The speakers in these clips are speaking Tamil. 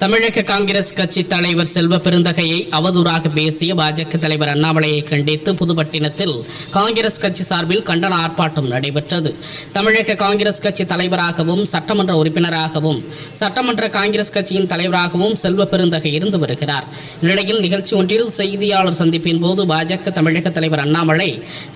தமிழக காங்கிரஸ் கட்சி தலைவர் செல்வ பெருந்தகையை அவதூறாக பேசிய பாஜக தலைவர் அண்ணாமலையை கண்டித்து புதுப்பட்டினத்தில் காங்கிரஸ் கட்சி சார்பில் கண்டன ஆர்ப்பாட்டம் நடைபெற்றது. தமிழக காங்கிரஸ் கட்சி தலைவராகவும் சட்டமன்ற உறுப்பினராகவும் சட்டமன்ற காங்கிரஸ் கட்சியின் தலைவராகவும் செல்வ பெருந்தகை இருந்து வருகிறார். இந்நிலையில் நிகழ்ச்சி ஒன்றில் செய்தியாளர் சந்திப்பின் போது பாஜக தமிழக தலைவர் அண்ணாமலை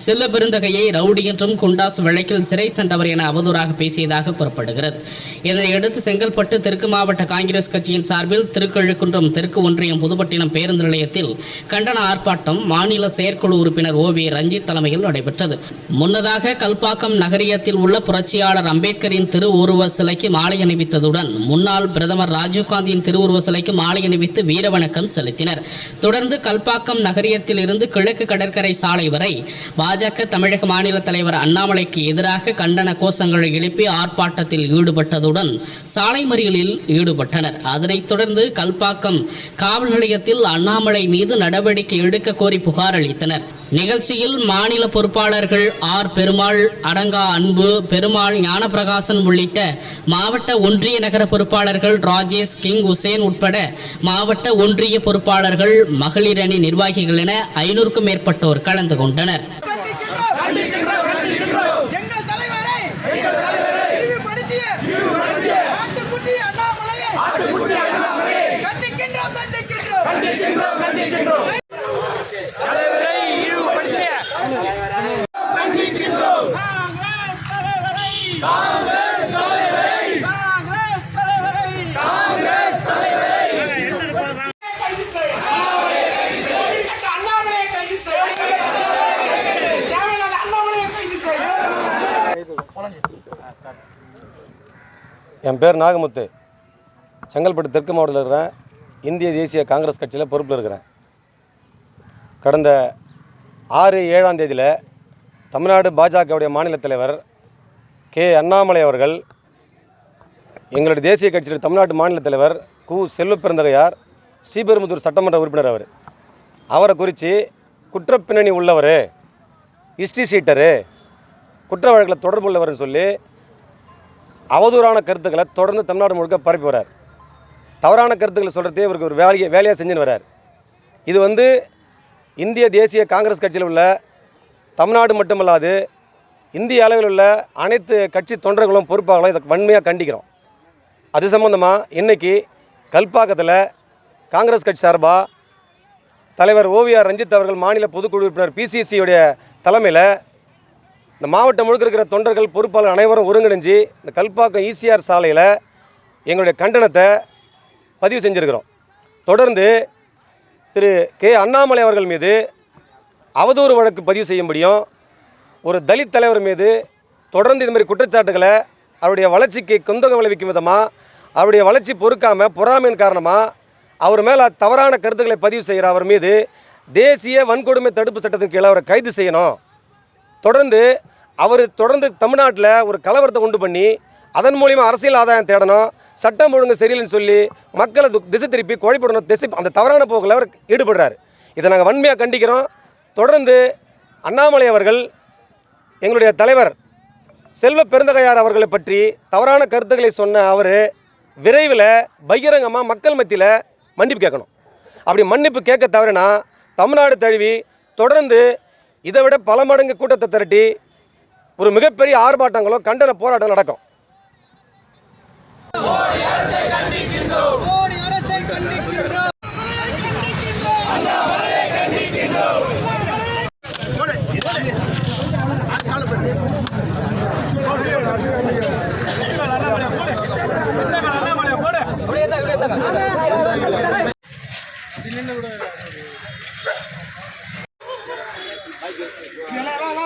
செல்வ பெருந்தகையை ரவுடி என்றும் குண்டாஸ் வழக்கில் சிறை சென்றவர் என அவதூறாக பேசியதாக கூறப்படுகிறது. இதனையடுத்து செங்கல்பட்டு தெற்கு மாவட்ட காங்கிரஸ் கட்சியின் சார்பில் திருக்கழுக்குன்றம் தெற்கு ஒன்றியம் புதுப்பட்டினம் பேருந்து நிலையத்தில் கண்டன ஆர்ப்பாட்டம் மாநில செயற்குழு உறுப்பினர் ஓ வி ரஞ்சித் தலைமையில் நடைபெற்றது. முன்னதாக கல்பாக்கம் நகரியத்தில் உள்ள புரட்சியாளர் அம்பேத்கரின் திருவுருவ சிலைக்கு மாலை அணிவித்ததுடன் முன்னாள் பிரதமர் ராஜீவ்காந்தியின் திருவுருவ சிலைக்கு மாலை அணிவித்து வீரவணக்கம் செலுத்தினர். தொடர்ந்து கல்பாக்கம் நகரியத்தில் இருந்து கிழக்கு கடற்கரை சாலை வரை பாஜக தமிழக மாநில தலைவர் அண்ணாமலைக்கு எதிராக கண்டன கோஷங்களை எழுப்பி ஆர்ப்பாட்டத்தில் ஈடுபட்டதுடன் சாலை மறியலில் ஈடுபட்டனர். அதைத் தொடர்ந்து கல்பாக்கம் காவல் நிலையத்தில் அண்ணாமலை மீது நடவடிக்கை எடுக்க கோரி புகார் அளித்தனர். நிகழ்ச்சியில் மாநில பொறுப்பாளர்கள் ஆர். பெருமாள் அடங்கா அன்பு பெருமாள் ஞானப்பிரகாசன் உள்ளிட்ட மாவட்ட ஒன்றிய நகர பொறுப்பாளர்கள் ராஜேஷ் கிங் உசேன் உட்பட மாவட்ட ஒன்றிய பொறுப்பாளர்கள் மகளிர் அணி நிர்வாகிகள் என ஐநூறுக்கும் மேற்பட்டோர் கலந்து கொண்டனர் எங்கள் தலைவரை இழிவுபடுத்திய ஆட்டுக்குட்டி அண்ணாமலையை கண்டிக்கின்றோம் கண்டிக்கின்றோம் காங்கிரஸ் தலைவரை காங்கிரஸ் தலைவரை கண்டித்து. அண்ணாமலையை கண்டித்து. தேவையில்லாத அண்ணாமலையை கண்டித்து. என் பேர் நாகமுத்து. செங்கல்பட்டு தெற்கு மாவட்டத்தில் இருக்கிறேன். இந்திய தேசிய காங்கிரஸ் கட்சியில் பொறுப்பில் இருக்கிறேன். கடந்த ஆறு ஏழாம் தேதியில் தமிழ்நாடு பாஜகவுடைய மாநில தலைவர் கே. அண்ணாமலை அவர்கள் எங்களுடைய தேசிய கட்சியுடைய தமிழ்நாட்டு மாநில தலைவர் கு. செல்வ பெருந்தகையார் ஸ்ரீபெரும்புதூர் சட்டமன்ற உறுப்பினர் அவர். அவரை குறித்து குற்றப்பின்னணி உள்ளவர் ஹிஸ்ட்ரி சீட்டரு குற்ற வழக்கில் தொடர்பு உள்ளவர்னு சொல்லி அவதூறான கருத்துக்களை தொடர்ந்து தமிழ்நாடு முழுக்க பரப்பி வரார் தவறான கருத்துக்களை சொல்கிறதே இவருக்கு ஒரு வேலையை வேலையாக செஞ்சுன்னு வரார் இது வந்து இந்திய தேசிய காங்கிரஸ் கட்சியில் உள்ள தமிழ்நாடு மட்டுமல்லாது இந்திய அளவில் உள்ள அனைத்து கட்சி தொண்டர்களும் பொறுப்பாளர்களும் இதை வன்மையாக கண்டிக்கிறோம். அது சம்மந்தமாக இன்றைக்கி கல்பாக்கத்தில் காங்கிரஸ் கட்சி சார்பாக தலைவர் ஓவிஆர் ரஞ்சித் அவர்கள் மாநில பொதுக்குழு உறுப்பினர் பிசிசியுடைய தலைமையில் இந்த மாவட்டம் முழுக்க இருக்கிற தொண்டர்கள் பொறுப்பாளர் அனைவரும் ஒருங்கிணைஞ்சு இந்த கல்பாக்கம் ஈசிஆர் சாலையில் எங்களுடைய கண்டனத்தை பதிவு செஞ்சுருக்கிறோம். தொடர்ந்து திரு கே. அண்ணாமலை அவர்கள் மீது அவதூறு வழக்கு பதிவு செய்யும்படியும் ஒரு தலித் தலைவர் மீது தொடர்ந்து இதுமாதிரி குற்றச்சாட்டுகளை அவருடைய வளர்ச்சிக்கு குந்தகம் விளைவிக்கும் விதமாக அவருடைய வளர்ச்சி பொறுக்காமல் பொறாமையின் காரணமாக அவர் மேலே தவறான கருத்துக்களை பதிவு செய்கிற அவர் மீது தேசிய வன்கொடுமை தடுப்பு சட்டத்தின் கீழே அவரை கைது செய்யணும். தொடர்ந்து அவர் தொடர்ந்து தமிழ்நாட்டில் ஒரு கலவரத்தை உண்டு பண்ணி அதன் மூலிமா அரசியல் ஆதாயம் தேடணும் சட்டம் ஒழுங்கு சரியில்லைன்னு சொல்லி மக்களை திசை திருப்பி குழப்பிடணும் திசை அந்த தவறான போக்கில் அவர் ஈடுபடுறார். இதை நாங்கள் வன்மையாக கண்டிக்கிறோம். தொடர்ந்து அண்ணாமலை அவர்கள் எங்களுடைய தலைவர் செல்வ பெருந்தகையார் அவர்களை பற்றி தவறான கருத்துக்களை சொன்ன அவர் விரைவில் பகிரங்கமாக மக்கள் மத்தியில் மன்னிப்பு கேட்கணும். அப்படி மன்னிப்பு கேட்க தவறினா தமிழ்நாடு தழுவி தொடர்ந்து இதை விட பல மடங்கு கூட்டத்தை திரட்டி ஒரு மிகப்பெரிய ஆர்ப்பாட்டங்களோ கண்டன போராட்டம் நடக்கும்.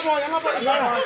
போய் எல்லாம் போய்